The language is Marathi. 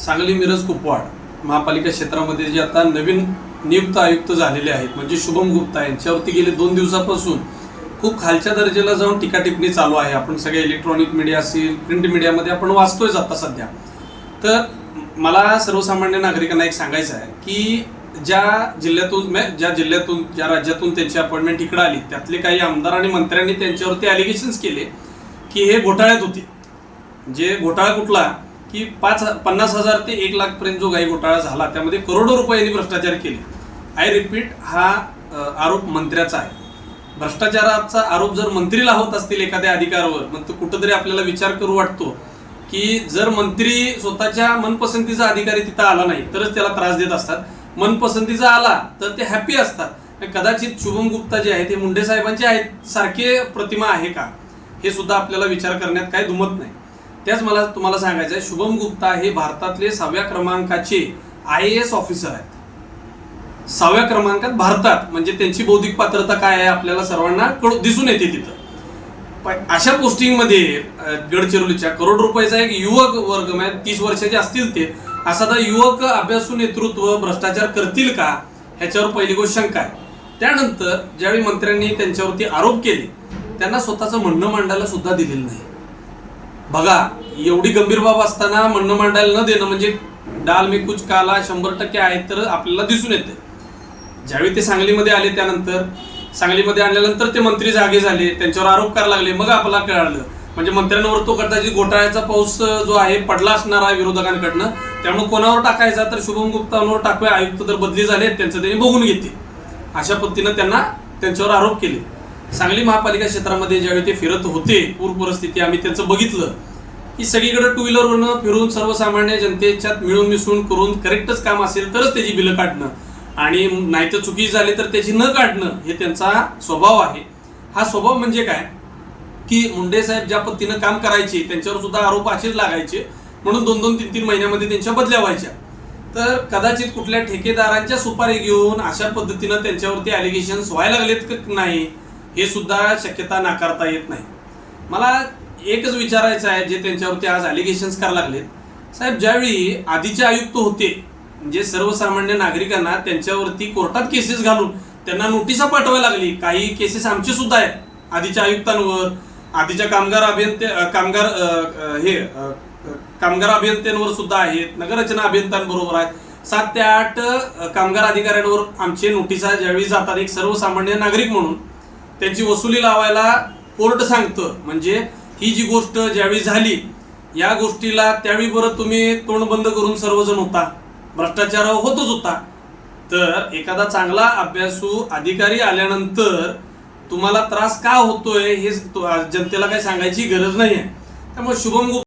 सांगली मिरज कुपवाड महापालिका क्षेत्रामध्ये जे आता नवीन नियुक्त आयुक्त झालेले आहेत म्हणजे शुभम गुप्ता यांच्यावरती गेले दोन दिवसापासून खूप खालच्या दर्जेला जाऊन टीकाटिपणी चालू आहे. आपण सगळे इलेक्ट्रॉनिक मीडिया असेल प्रिंट मीडियामध्ये आपण वाचतोयच आता सध्या. तर मला सर्वसामान्य नागरिकांना एक सांगायचं आहे की ज्या जिल्ह्यातून ज्या जिल्ह्यातून ज्या राज्यातून त्यांची अपॉइंटमेंट इकडे आली त्यातले काही आमदार आणि मंत्र्यांनी त्यांच्यावरती अलिगेशन्स केले की हे घोटाळ्यात होते. जे घोटाळा कुठला की पाच पन्नास हजार ते एक लाखपर्यंत जो गाई घोटाळा झाला त्यामध्ये करोडो रुपयांनी भ्रष्टाचार केले. आय रिपीट हा आरोप मंत्र्याचा आहे. भ्रष्टाचाराचा आरोप जर मंत्रीला होत असतील एखाद्या अधिकारावर मग तो कुठंतरी आपल्याला विचार करू वाटतो की जर मंत्री स्वतःच्या मनपसंतीचा अधिकारी तिथं आला नाही तरच त्याला त्रास देत असतात. मनपसंतीचा आला तर ते हॅपी असतात. कदाचित शुभम गुप्ता जे आहेत ते मुंडे साहेबांचे आहेत सारखे प्रतिमा आहे का? हे सुद्धा आपल्याला विचार करण्यात काही दुमत नाही. त्याच मला तुम्हाला सांगायचं आहे शुभम गुप्ता हे भारतातले सहाव्या क्रमांकाचे आय ए एस ऑफिसर आहेत. सहाव्या क्रमांकात भारतात म्हणजे त्यांची बौद्धिक पात्रता काय आहे आपल्याला सर्वांना कळू दिसून येते तिथं. पण अशा पोस्टिंगमध्ये गडचिरोलीच्या करोड रुपयाचा एक युवक वर्ग म्हणजे तीस वर्षाचे असतील ते असा तर युवक अभ्यासू नेतृत्व भ्रष्टाचार करतील का? ह्याच्यावर पहिली गोष्ट शंका आहे. त्यानंतर ज्यावेळी मंत्र्यांनी त्यांच्यावरती आरोप केले त्यांना स्वतःचं म्हणणं मांडायला सुद्धा दिलेलं नाही. बघा एवढी गंभीर बाब असताना म्हणणं मांडायला न देणं म्हणजे डाल मी कुछ काला शंभर टक्के आहेत तर आपल्याला दिसून येते. ज्यावेळी ते सांगलीमध्ये आले त्यानंतर सांगलीमध्ये आणल्यानंतर ते मंत्री जागे झाले त्यांच्यावर आरोप करायला लागले मग आपल्याला कळालं. म्हणजे मंत्र्यांवर तो कदाचित घोटाळ्याचा पाऊस जो आहे पडला असणार आहे विरोधकांकडनं त्यामुळे कोणावर टाकायचा तर शुभम गुप्तांवर टाकूया आयुक्त तर बदली झाले त्यांचं त्यांनी बघून घेते अशा पद्धतीनं त्यांना त्यांच्यावर आरोप केले. सांगली महापालिका क्षेत्रामध्ये ज्यावेळी ते फिरत होते पूर परिस्थिती आम्ही त्यांचं बघितलं की सगळीकडे टू व्हीलरवरनं फिरून सर्वसामान्य जनतेच्यात मिळून मिसळून करून करेक्टच काम असेल तरच त्याची बिलं काढणं. आणि नाहीतर चुकी झाली तर त्याची न काढणं हे त्यांचा स्वभाव आहे. हा स्वभाव म्हणजे काय? की मुंडे साहेब ज्या पद्धतीनं काम करायचे त्यांच्यावर सुद्धा आरोप असेच लागायचे म्हणून दोन दोन तीन तीन महिन्यामध्ये त्यांच्या बदल्या व्हायच्या. तर कदाचित कुठल्या ठेकेदारांच्या सुपारी घेऊन अशा पद्धतीनं त्यांच्यावरती अलिगेशन्स व्हायला लागलेत का नाही हे सुद्धा शक्यता नाकारता येत नाही. मला एकच विचारायचं आहे जे त्यांच्यावरती आज अलिगेशन्स करायला लागलेत. साहेब ज्यावेळी आधीचे आयुक्त होते म्हणजे सर्वसामान्य नागरिकांना त्यांच्यावरती कोर्टात केसेस घालून त्यांना नोटिसा पाठवायला लागली काही केसेस आमचे सुद्धा आहेत. आधीच्या आयुक्तांवर आधीच्या कामगार अभियंते कामगार हे कामगार अभियंत्यांवर सुद्धा आहेत नगररचना अभियंत्यांबरोबर आहेत. सात ते आठ कामगार अधिकाऱ्यांवर आमचे नोटिसा ज्यावेळी जातात एक सर्वसामान्य नागरिक म्हणून त्यांची वसुली लावायला कोर्ट सांगतं. म्हणजे ही जी गोष्ट ज्यावेळी झाली या गोष्टीला त्यावेळी बरं तुम्ही तोंड बंद करून सर्वजण होता. भ्रष्टाचार होतच होता. तर एखादा चांगला अभ्यासू अधिकारी आल्यानंतर तुम्हाला त्रास का होतोय हे जनतेला काही सांगायची गरज नाही आहे त्यामुळे शुभम गुप्ता